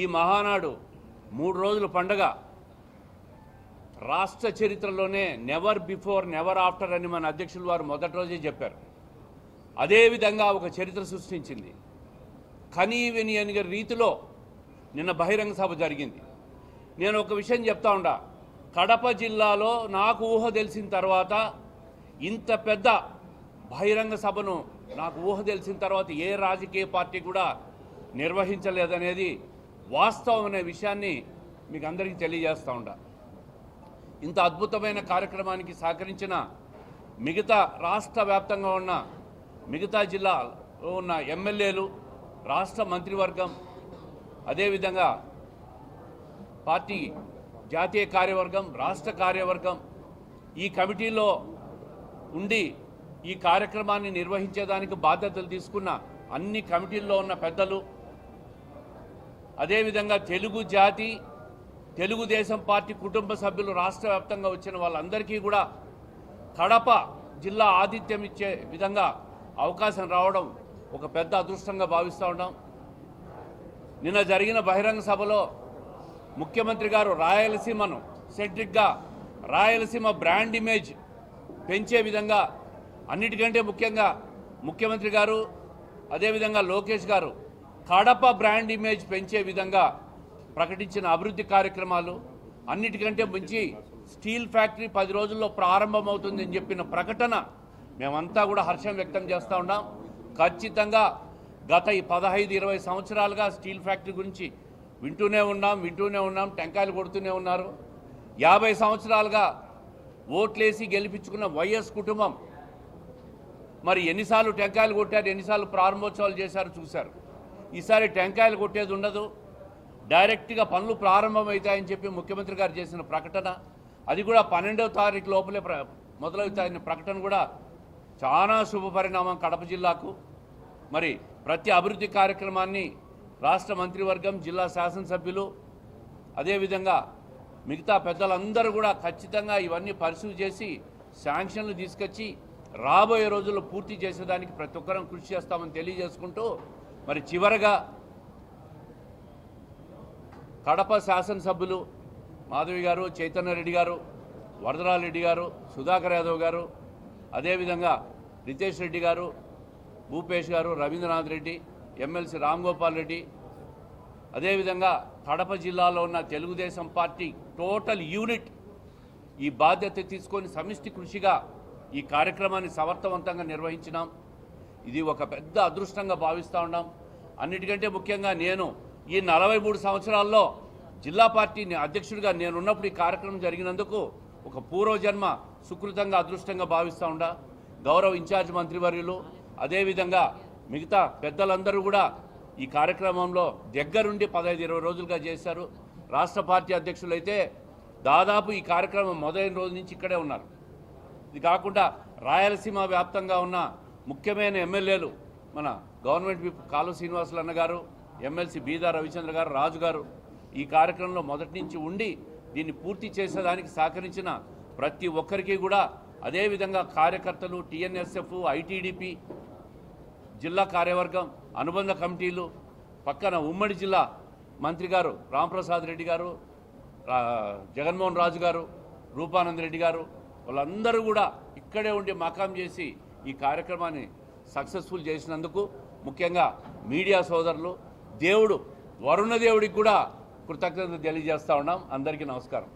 ఈ మహానాడు మూడు రోజుల పండగ. రాష్ట్ర చరిత్రలోనే నెవర్ బిఫోర్ నెవర్ ఆఫ్టర్ అని మన అధ్యక్షులు వారు మొదటి రోజే చెప్పారు. అదేవిధంగా ఒక చరిత్ర సృష్టించింది. కనీ విని అనిగ రీతిలో నిన్న బహిరంగ సభ జరిగింది. నేను ఒక విషయం చెప్తా ఉండా. కడప జిల్లాలో నాకు ఊహ తెలిసిన తర్వాత ఇంత పెద్ద బహిరంగ సభను నాకు ఊహ తెలిసిన తర్వాత ఏ రాజకీయ పార్టీ కూడా నిర్వహించలేదనేది వాస్తవం అనే విషయాన్ని మీకు అందరికీ తెలియజేస్తూ ఉండా. ఇంత అద్భుతమైన కార్యక్రమానికి సహకరించిన మిగతా రాష్ట్ర వ్యాప్తంగా ఉన్న మిగతా జిల్లాలో ఉన్న ఎమ్మెల్యేలు రాష్ట్ర మంత్రివర్గం అదేవిధంగా పార్టీ జాతీయ కార్యవర్గం రాష్ట్ర కార్యవర్గం ఈ కమిటీలో ఉండి ఈ కార్యక్రమాన్ని నిర్వహించేదానికి బాధ్యతలు తీసుకున్న అన్ని కమిటీల్లో ఉన్న పెద్దలు అదేవిధంగా తెలుగు జాతి తెలుగుదేశం పార్టీ కుటుంబ సభ్యులు రాష్ట్ర వ్యాప్తంగా వచ్చిన వాళ్ళందరికీ కూడా కడప జిల్లా ఆతిథ్యం ఇచ్చే విధంగా అవకాశం రావడం ఒక పెద్ద అదృష్టంగా భావిస్తూ ఉన్నాం. నిన్న జరిగిన బహిరంగ సభలో ముఖ్యమంత్రి గారు రాయలసీమను సెంట్రిక్గా రాయలసీమ బ్రాండ్ ఇమేజ్ పెంచే విధంగా అన్నిటికంటే ముఖ్యంగా ముఖ్యమంత్రి గారు అదేవిధంగా లోకేష్ గారు కడప బ్రాండ్ ఇమేజ్ పెంచే విధంగా ప్రకటించిన అభివృద్ధి కార్యక్రమాలు అన్నిటికంటే మంచి స్టీల్ ఫ్యాక్టరీ పది రోజుల్లో ప్రారంభమవుతుందని చెప్పిన ప్రకటన మేమంతా కూడా హర్షం వ్యక్తం చేస్తూ ఉన్నాం. ఖచ్చితంగా గత ఈ పదహైదు ఇరవై సంవత్సరాలుగా స్టీల్ ఫ్యాక్టరీ గురించి వింటూనే ఉన్నాం వింటూనే ఉన్నాం టెంకాయలు కొడుతూనే ఉన్నారు. యాభై సంవత్సరాలుగా ఓట్లేసి గెలిపించుకున్న వైఎస్ కుటుంబం మరి ఎన్నిసార్లు టెంకాయలు కొట్టారు ఎన్నిసార్లు ప్రారంభోత్సవాలు చేశారు చూశారు. ఈసారి టెంకాయలు కొట్టేది ఉండదు. డైరెక్ట్గా పనులు ప్రారంభమవుతాయని చెప్పి ముఖ్యమంత్రి గారు చేసిన ప్రకటన. అది కూడా పన్నెండవ తారీఖు లోపలే ప్ర మొదలవుతాయని ప్రకటన కూడా చాలా శుభ పరిణామం కడప జిల్లాకు. మరి ప్రతి అభివృద్ధి కార్యక్రమాన్ని రాష్ట్ర మంత్రివర్గం జిల్లా శాసనసభ్యులు అదేవిధంగా మిగతా పెద్దలందరూ కూడా ఖచ్చితంగా ఇవన్నీ పరిశీలి చేసి శాంక్షన్లు తీసుకొచ్చి రాబోయే రోజుల్లో పూర్తి చేసేదానికి ప్రతి ఒక్కరం కృషి చేస్తామని తెలియజేసుకుంటూ మరి చివరగా కడప శాసనసభ్యులు మాధవి గారు చైతన్య రెడ్డి గారు వరదరారెడ్డి గారు సుధాకర్ యాదవ్ గారు అదేవిధంగా రితేష్ రెడ్డి గారు భూపేష్ గారు రవీంద్రనాథ్ రెడ్డి ఎమ్మెల్సీ రామ్ గోపాల్ రెడ్డి అదేవిధంగా కడప జిల్లాలో ఉన్న తెలుగుదేశం పార్టీ టోటల్ యూనిట్ ఈ బాధ్యత తీసుకొని సమిష్టి కృషిగా ఈ కార్యక్రమాన్ని సమర్థవంతంగా నిర్వహించినాం. ఇది ఒక పెద్ద అదృష్టంగా భావిస్తూ ఉన్నాం. అన్నిటికంటే ముఖ్యంగా నేను ఈ నలభై మూడు సంవత్సరాల్లో జిల్లా పార్టీ అధ్యక్షుడిగా నేనున్నప్పుడు ఈ కార్యక్రమం జరిగినందుకు ఒక పూర్వజన్మ సుకృతంగా అదృష్టంగా భావిస్తూ ఉండా. గౌరవ ఇన్ఛార్జ్ మంత్రివర్యులు అదేవిధంగా మిగతా పెద్దలందరూ కూడా ఈ కార్యక్రమంలో దగ్గరుండి పదహైదు ఇరవై రోజులుగా చేశారు. రాష్ట్ర పార్టీ అధ్యక్షులైతే దాదాపు ఈ కార్యక్రమం మొదలైన రోజు నుంచి ఇక్కడే ఉన్నారు. ఇది కాకుండా రాయలసీమ వ్యాప్తంగా ఉన్న ముఖ్యమైన ఎమ్మెల్యేలు మన గవర్నమెంట్ కాలు శ్రీనివాసులు అన్న గారు ఎమ్మెల్సీ బీదా రవిచంద్ర గారు రాజు గారు ఈ కార్యక్రమంలో మొదటి నుంచి ఉండి దీన్ని పూర్తి చేసేదానికి సహకరించిన ప్రతి ఒక్కరికి కూడా అదేవిధంగా కార్యకర్తలు టీఎన్ఎస్ఎఫ్ ఐటీడీపీ జిల్లా కార్యవర్గం అనుబంధ కమిటీలు పక్కన ఉమ్మడి జిల్లా మంత్రి గారు రాంప్రసాద్ రెడ్డి గారు జగన్మోహన్ రాజు గారు రూపానంద్ రెడ్డి గారు వాళ్ళందరూ కూడా ఇక్కడే ఉండి మకాం చేసి ఈ కార్యక్రమాన్ని సక్సెస్ఫుల్ చేసినందుకు ముఖ్యంగా మీడియా సోదరులు దేవుడు వరుణ దేవుడికి కూడా కృతజ్ఞత తెలియజేస్తా ఉన్నాం. అందరికీ నమస్కారం.